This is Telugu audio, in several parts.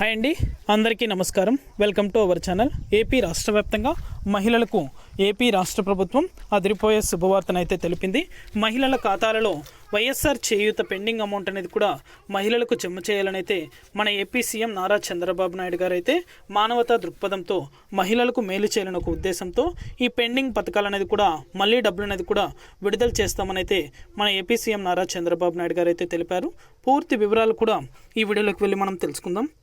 హాయ్ అండి అందరికీ నమస్కారం. Welcome to our channel. AP రాష్ట్ర వ్యాప్తంగా మహిళలకు ఏపీ రాష్ట్ర ప్రభుత్వం అదిరిపోయే శుభవార్తనైతే తెలిపింది. మహిళల ఖాతాలలో వైఎస్ఆర్ చేయూత పెండింగ్ అమౌంట్ అనేది కూడా మహిళలకు జమ చేయాలనైతే మన ఏపీ సీఎం నారా చంద్రబాబు నాయుడు గారు అయితే మానవతా దృక్పథంతో మహిళలకు మేలు చేయాలని ఒక ఉద్దేశంతో ఈ పెండింగ్ పథకాలు అనేది కూడా మళ్ళీ డబ్బులు అనేది కూడా విడుదల చేస్తామని అయితే మన ఏపీ సీఎం నారా చంద్రబాబు నాయుడు గారు అయితే తెలిపారు. పూర్తి వివరాలు కూడా ఈ వీడియోలోకి వెళ్ళి మనం తెలుసుకుందాం.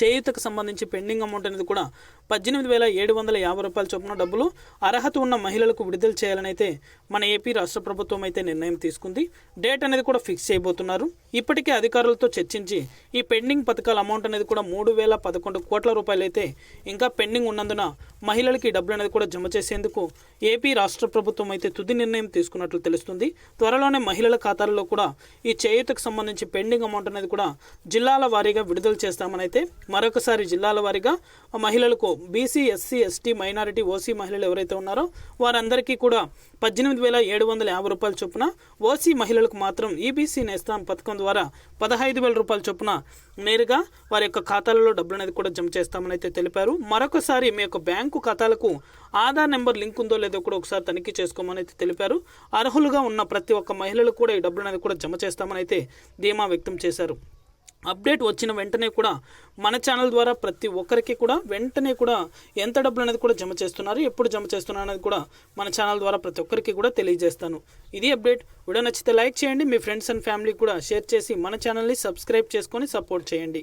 చేయూతకు సంబంధించి పెండింగ్ అమౌంట్ అనేది కూడా పద్దెనిమిది వేల ఏడు వందల యాభై రూపాయల చొప్పున డబ్బులు అర్హత ఉన్న మహిళలకు విడుదల చేయాలని అయితే మన ఏపీ రాష్ట్ర ప్రభుత్వం అయితే నిర్ణయం తీసుకుంది. డేట్ అనేది కూడా ఫిక్స్ చేయబోతున్నారు. ఇప్పటికే అధికారులతో చర్చించి ఈ పెండింగ్ పథకాల అమౌంట్ అనేది కూడా మూడు వేల పదకొండు కోట్ల రూపాయలు అయితే ఇంకా పెండింగ్ ఉన్నందున మహిళలకి డబ్బులు అనేది కూడా జమ చేసేందుకు ఏపీ రాష్ట్ర ప్రభుత్వం అయితే తుది నిర్ణయం తీసుకున్నట్లు తెలుస్తుంది. త్వరలోనే మహిళల ఖాతాలలో కూడా ఈ చేయూతకు సంబంధించి పెండింగ్ అమౌంట్ అనేది కూడా జిల్లాల వారీగా విడుదల చేస్తామని అయితే మరొకసారి జిల్లాల వారీగా మహిళలకు BC SC ST minority OC మహిళలు ఎవరైతే ఉన్నారో వారందరికీ కూడా పద్దెనిమిది వేల ఏడు వందల యాభై రూపాయల చొప్పున ఓసీ మహిళలకు మాత్రం ఈబీసీ నేస్తాం పథకం ద్వారా పదహైదు వేల రూపాయల చొప్పున నేరుగా వారి యొక్క ఖాతాలలో డబ్బులు అనేది కూడా జమ చేస్తామని అయితే తెలిపారు. మరొకసారి మీ యొక్క బ్యాంకు ఖాతాలకు ఆధార్ నెంబర్ లింక్ ఉందో లేదో కూడా ఒకసారి తనిఖీ చేసుకోమని అయితే తెలిపారు. అర్హులుగా ఉన్న ప్రతి ఒక్క మహిళలు కూడా ఈ డబ్బులు అనేది కూడా జమ చేస్తామని అయితే ధీమా వ్యక్తం చేశారు. అప్డేట్ వచ్చిన వెంటనే కూడా మన ఛానల్ ద్వారా ప్రతి ఒక్కరికి కూడా వెంటనే కూడా ఎంత డబ్బులు అనేది కూడా జమ చేస్తున్నారు ఎప్పుడు జమ చేస్తున్నారు అనేది కూడా మన ఛానల్ ద్వారా ప్రతి ఒక్కరికి కూడా తెలియజేస్తాను. ఇది అప్డేట్. వీడియో నచ్చితే లైక్ చేయండి మీ ఫ్రెండ్స్ అండ్ ఫ్యామిలీ కూడా షేర్ చేసి మన ఛానల్ని సబ్స్క్రైబ్ చేసుకొని సపోర్ట్ చేయండి.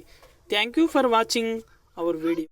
Thank you for watching our video.